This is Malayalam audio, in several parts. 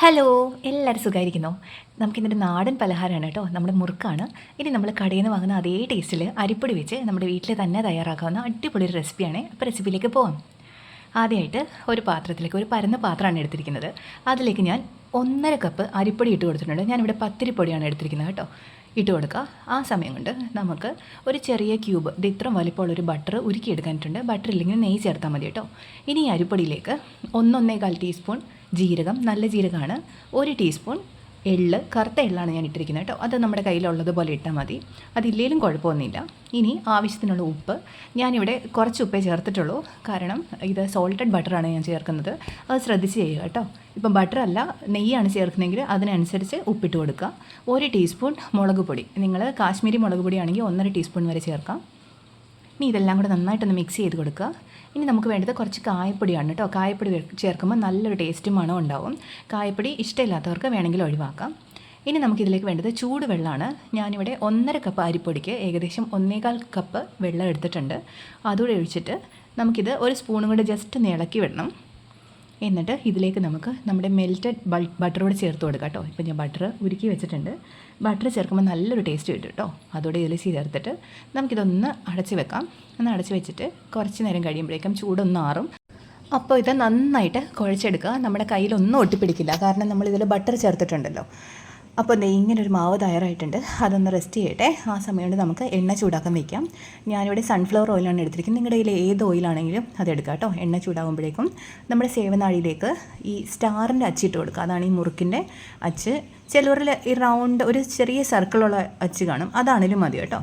ഹലോ എല്ലാവരും സുഖമായിരിക്കുന്നോ നമുക്കിന്നൊരു നാടൻ പലഹാരമാണ് കേട്ടോ. നമ്മുടെ മുറുക്കാണ്. ഇനി നമ്മൾ കടയിൽ നിന്ന് വാങ്ങുന്ന അതേ ടേസ്റ്റിൽ അരിപ്പൊടി വെച്ച് നമ്മുടെ വീട്ടിൽ തന്നെ തയ്യാറാക്കാവുന്ന അടിപൊളി ഒരു റെസിപ്പിയാണ്. അപ്പോൾ റെസിപ്പിയിലേക്ക് പോവാം. ആദ്യമായിട്ട് ഒരു പാത്രത്തിലേക്ക് ഒരു പരന്ന പാത്രമാണ് എടുത്തിരിക്കുന്നത്. അതിലേക്ക് ഞാൻ ഒന്നര കപ്പ് അരിപ്പൊടി ഇട്ട് കൊടുത്തിട്ടുണ്ട്. ഞാനിവിടെ പത്തിരിപ്പൊടിയാണ് എടുത്തിരിക്കുന്നത് കേട്ടോ. ഇട്ട് കൊടുക്കുക. ആ സമയം കൊണ്ട് നമുക്ക് ഒരു ചെറിയ ക്യൂബ് ഇത് ഇത്രയും വലിപ്പമുള്ളൊരു ബട്ടർ ഉരുക്കിയെടുക്കാനിട്ടുണ്ട്. ബട്ടർ ഇല്ലെങ്കിൽ നെയ്യ് ചേർത്താൽ മതി കേട്ടോ. ഇനി ഈ അരിപ്പൊടിയിലേക്ക് ഒന്നൊന്നേകാൽ ടീസ്പൂൺ ജീരകം നല്ല ജീരകമാണ്. ഒരു ടീസ്പൂൺ എള്ള് കറുത്ത എള്ളാണ് ഞാൻ ഇട്ടിരിക്കുന്നത് കേട്ടോ. അത് നമ്മുടെ കയ്യിലുള്ളത് പോലെ ഇട്ടാൽ മതി. അതില്ലേലും കുഴപ്പമൊന്നുമില്ല. ഇനി ആവശ്യത്തിനുള്ള ഉപ്പ്. ഞാനിവിടെ കുറച്ച് ഉപ്പേ ചേർത്തിട്ടുള്ളൂ. കാരണം ഇത് സോൾട്ടഡ് ബട്ടറാണ് ഞാൻ ചേർക്കുന്നത്. അത് ശ്രദ്ധിച്ച് ചെയ്യുക കേട്ടോ. ഇപ്പം ബട്ടറല്ല നെയ്യാണ് ചേർക്കുന്നതെങ്കിൽ അതിനനുസരിച്ച് ഉപ്പിട്ട് കൊടുക്കുക. ഒരു ടീസ്പൂൺ മുളക് പൊടി. നിങ്ങൾ കാശ്മീരി മുളക് പൊടിയാണെങ്കിൽ ഒന്നര ടീസ്പൂൺ വരെ ചേർക്കാം. ഇനി ഇതെല്ലാം കൂടെ നന്നായിട്ടൊന്ന് മിക്സ് ചെയ്ത് കൊടുക്കുക. ഇനി നമുക്ക് വേണ്ടത് കുറച്ച് കായപ്പൊടിയാണ് കേട്ടോ. കായപ്പൊടി ചേർക്കുമ്പോൾ നല്ലൊരു ടേസ്റ്റും മണം ഉണ്ടാവും. കായപ്പൊടി ഇഷ്ടമില്ലാത്തവർക്ക് വേണമെങ്കിൽ ഒഴിവാക്കാം. ഇനി നമുക്കിതിലേക്ക് വേണ്ടത് ചൂടുവെള്ളമാണ്. ഞാനിവിടെ ഒന്നര കപ്പ് അരിപ്പൊടിക്ക് ഏകദേശം ഒന്നേകാൽ കപ്പ് വെള്ളം എടുത്തിട്ടുണ്ട്. അതുകൂടെ ഒഴിച്ചിട്ട് നമുക്കിത് ഒരു സ്പൂണും കൂടെ ജസ്റ്റ് ഒന്ന് ഇളക്കി വിടണം. എന്നിട്ട് ഇതിലേക്ക് നമുക്ക് നമ്മുടെ മെൽറ്റഡ് ബട്ടർ കൂടെ ചേർത്ത് കൊടുക്കാം കേട്ടോ. ഇപ്പം ഞാൻ ബട്ടർ ഉരുക്കി വെച്ചിട്ടുണ്ട്. ബട്ടർ ചേർക്കുമ്പോൾ നല്ലൊരു ടേസ്റ്റ് കിട്ടും കേട്ടോ. അതോടെ ഇതിൽ ചേർത്തിട്ട് നമുക്കിതൊന്ന് അടച്ച് വെക്കാം. ഒന്ന് അടച്ച് വെച്ചിട്ട് കുറച്ച് നേരം കഴിയുമ്പോഴേക്കും ചൂടൊന്ന് ആറും. അപ്പോൾ ഇത് നന്നായിട്ട് കുഴച്ചെടുക്കുക. നമ്മുടെ കയ്യിലൊന്നും ഒട്ടിപ്പിടിക്കില്ല. കാരണം നമ്മളിതിൽ ബട്ടർ ചേർത്തിട്ടുണ്ടല്ലോ. അപ്പോൾ ദേ ഇങ്ങനെ ഒരു മാവ് തയ്യാറായിട്ടുണ്ട്. അതൊന്ന് റെസ്റ്റ് ചെയ്യട്ടെ. ആ സമയം കൊണ്ട് നമുക്ക് എണ്ണ ചൂടാക്കാൻ വയ്ക്കാം ഞാനിവിടെ സൺഫ്ലവർ ഓയിലാണ് എടുത്തിരിക്കുന്നത്. നിങ്ങളുടെ കയ്യിൽ ഏത് ഓയിലാണെങ്കിലും അത് എടുക്കുക കേട്ടോ. എണ്ണ ചൂടാകുമ്പോഴേക്കും നമ്മുടെ സേവനാഴിയിലേക്ക് ഈ സ്റ്റാറിന്റെ അച്ചിട്ട് കൊടുക്കുക. അതാണ് ഈ മുറുക്കിന്റെ അച്ച്. ചിലവരിൽ ഈ റൗണ്ട് ഒരു ചെറിയ സർക്കിളുള്ള അച്ച് കാണും. അതാണേലും മതി കേട്ടോ.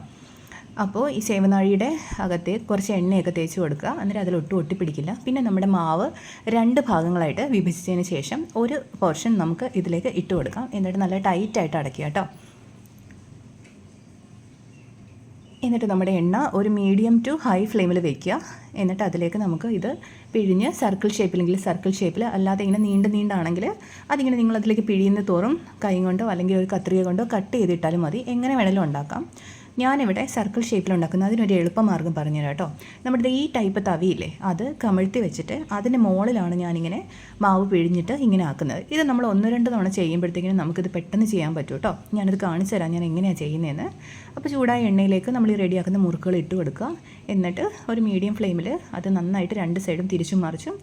അപ്പോൾ ഈ സേവനാഴിയുടെ അകത്ത് കുറച്ച് എണ്ണയൊക്കെ തേച്ച് കൊടുക്കുക. അന്നേരം അതിൽ ഒട്ടും ഒട്ടിപ്പിടിക്കില്ല. പിന്നെ നമ്മുടെ മാവ് രണ്ട് ഭാഗങ്ങളായിട്ട് വിഭജിച്ചതിന് ശേഷം ഒരു പോർഷൻ നമുക്ക് ഇതിലേക്ക് ഇട്ട് കൊടുക്കാം. എന്നിട്ട് നല്ല ടൈറ്റായിട്ട് അടയ്ക്കുക കേട്ടോ. എന്നിട്ട് നമ്മുടെ എണ്ണ ഒരു മീഡിയം ടു ഹൈ ഫ്ലെയിമിൽ വെക്കുക. എന്നിട്ട് അതിലേക്ക് നമുക്ക് ഇത് പിഴിഞ്ഞ് സർക്കിൾ ഷേപ്പിലെങ്കിൽ സർക്കിൾ ഷേപ്പിൽ അല്ലാതെ ഇങ്ങനെ നീണ്ട് നീണ്ടാണെങ്കിൽ അതിങ്ങനെ നിങ്ങൾ അതിലേക്ക് പിഴിയുന്ന തോറും കൈ കൊണ്ടോ അല്ലെങ്കിൽ ഒരു കത്രിക കൊണ്ടോ കട്ട് ചെയ്തിട്ടാലും മതി. എങ്ങനെ വേണമെങ്കിലും ഉണ്ടാക്കാം. ഞാനിവിടെ സർക്കിൾ ഷേപ്പിൽ ഉണ്ടാക്കുന്നത് അതിനൊരു എളുപ്പമാർഗം പറഞ്ഞുതരാം കേട്ടോ. നമ്മുടെ ഈ ടൈപ്പ് തവിയില്ലേ അത് കമിഴ്ത്തി വെച്ചിട്ട് അതിന്റെ മുകളിലാണ് ഞാനിങ്ങനെ മാവ് പിഴിഞ്ഞിട്ട് ഇങ്ങനെ ആക്കുന്നത്. ഇത് നമ്മൾ ഒന്ന് രണ്ട് തവണ ചെയ്യുമ്പോഴത്തേക്കിനും നമുക്കിത് പെട്ടെന്ന് ചെയ്യാൻ പറ്റും കേട്ടോ. ഞാനിത് കാണിച്ചു തരാം ഞാൻ എങ്ങനെയാണ് ചെയ്യുന്നതെന്ന്. അപ്പോൾ ചൂടായ എണ്ണയിലേക്ക് നമ്മൾ ഈ റെഡിയാക്കുന്ന മുറുക്കുകൾ ഇട്ട് കൊടുക്കുക. എന്നിട്ട് ഒരു മീഡിയം ഫ്ലെയിമിൽ അത് നന്നായിട്ട് രണ്ട് സൈഡും തിരിച്ചും മറിച്ചും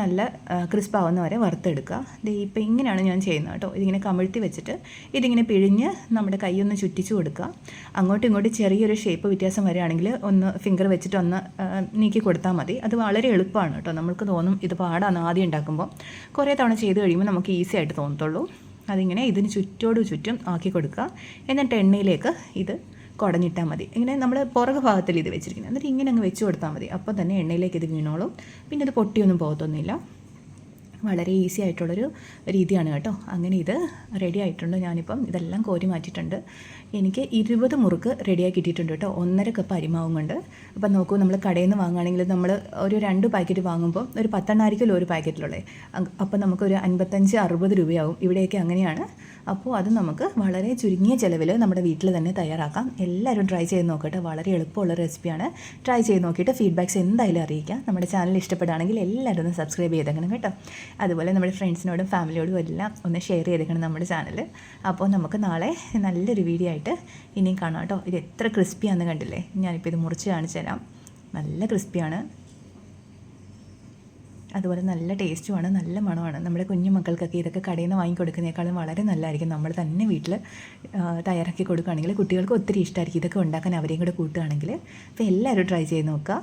നല്ല ക്രിസ്പ് ആവുന്ന വരെ വറുത്തെടുക്കുക. ഇത് ഇപ്പോൾ ഇങ്ങനെയാണ് ഞാൻ ചെയ്യുന്നത് കേട്ടോ. ഇതിങ്ങനെ കമിഴ്ത്തി വെച്ചിട്ട് ഇതിങ്ങനെ പിഴിഞ്ഞ് നമ്മുടെ കൈ ഒന്ന് ചുറ്റിച്ചു കൊടുക്കുക. അങ്ങോട്ടും ഇങ്ങോട്ടും ചെറിയൊരു ഷേപ്പ് വ്യത്യാസം വരികയാണെങ്കിൽ ഒന്ന് ഫിംഗർ വെച്ചിട്ട് ഒന്ന് നീക്കി കൊടുത്താൽ മതി. അത് വളരെ എളുപ്പമാണ് കേട്ടോ. നമുക്ക് തോന്നും ഇത് പാടാണ് ആദ്യം ഉണ്ടാക്കുമ്പോൾ. കുറേ തവണ ചെയ്ത് കഴിയുമ്പോൾ നമുക്ക് ഈസി ആയിട്ട് തോന്നത്തുള്ളൂ. അതിങ്ങനെ ഇതിന് ചുറ്റോട് ചുറ്റും ആക്കി കൊടുക്കുക. എന്നിട്ട് എണ്ണയിലേക്ക് ഇത് കുടഞ്ഞിട്ടാൽ മതി. ഇങ്ങനെ നമ്മൾ പുറകു ഭാഗത്തിൽ ഇത് വെച്ചിരിക്കുന്നത്. എന്നിട്ട് ഇങ്ങനെ അങ്ങ് വെച്ച് കൊടുത്താൽ മതി. അപ്പോൾ തന്നെ എണ്ണയിലേക്ക് ഇത് വീണോളും. പിന്നെ ഇത് പൊട്ടിയൊന്നും പോകത്തൊന്നുമില്ല. വളരെ ഈസി ആയിട്ടുള്ളൊരു രീതിയാണ് കേട്ടോ. അങ്ങനെ ഇത് റെഡി ആയിട്ടുണ്ട്. ഞാനിപ്പം ഇതെല്ലാം കോരി മാറ്റിയിട്ടുണ്ട്. എനിക്ക് ഇരുപത് മുറുക്ക് റെഡിയായി കിട്ടിയിട്ടുണ്ട് കേട്ടോ. ഒന്നര കപ്പ് അരിമാവും കൊണ്ട്. അപ്പം നോക്കൂ നമ്മൾ കടയിൽ നിന്ന് വാങ്ങുകയാണെങ്കിൽ നമ്മൾ ഒരു രണ്ട് പാക്കറ്റ് വാങ്ങുമ്പോൾ ഒരു പത്തെണ്ണായിരിക്കുമല്ലോ ഒരു പാക്കറ്റിലുള്ളത് അപ്പോൾ നമുക്കൊരു അൻപത്തഞ്ച് അറുപത് രൂപയാവും. ഇവിടെയൊക്കെ അങ്ങനെയാണ്. അപ്പോൾ അത് നമുക്ക് വളരെ ചുരുങ്ങിയ ചിലവിൽ നമ്മുടെ വീട്ടിൽ തന്നെ തയ്യാറാക്കാം. എല്ലാവരും ട്രൈ ചെയ്ത് നോക്കട്ടെ വളരെ എളുപ്പമുള്ള റെസിപ്പിയാണ് ട്രൈ ചെയ്ത് നോക്കിയിട്ട് ഫീഡ്ബാക്ക്സ് എന്തായാലും അറിയിക്കാം. നമ്മുടെ ചാനൽ ഇഷ്ടപ്പെടുകയാണെങ്കിൽ എല്ലാവരും സബ്സ്ക്രൈബ് ചെയ്തേക്കണം കേട്ടോ. അതുപോലെ നമ്മുടെ ഫ്രണ്ട്സിനോടും ഫാമിലിയോടും എല്ലാം ഒന്ന് ഷെയർ ചെയ്തേക്കണം നമ്മുടെ ചാനൽ അപ്പോൾ നമുക്ക് നാളെ നല്ലൊരു വീഡിയോ ആയിട്ട് ഇനിയും കാണാം കേട്ടോ. ഇത് എത്ര ക്രിസ്പിയാണെന്ന് കണ്ടില്ലേ? ഞാനിപ്പോൾ ഇത് മുറിച്ച് കാണിച്ചു തരാം. നല്ല ക്രിസ്പിയാണ് അതുപോലെ നല്ല ടേസ്റ്റുമാണ് നല്ല മണമാണ് നമ്മുടെ കുഞ്ഞു മക്കൾക്കൊക്കെ ഇതൊക്കെ കടയിൽ നിന്ന് വാങ്ങിക്കൊടുക്കുന്നതിനേക്കാളും വളരെ നല്ലതായിരിക്കും. നമ്മൾ തന്നെ വീട്ടിൽ തയ്യാറാക്കി കൊടുക്കുകയാണെങ്കിൽ കുട്ടികൾക്ക് ഒത്തിരി ഇഷ്ടമായിരിക്കും ഇതൊക്കെ ഉണ്ടാക്കാൻ അവരെയും കൂടെ കൂട്ടുകയാണെങ്കിൽ. അപ്പോൾ എല്ലാവരും ട്രൈ ചെയ്ത് നോക്കുക.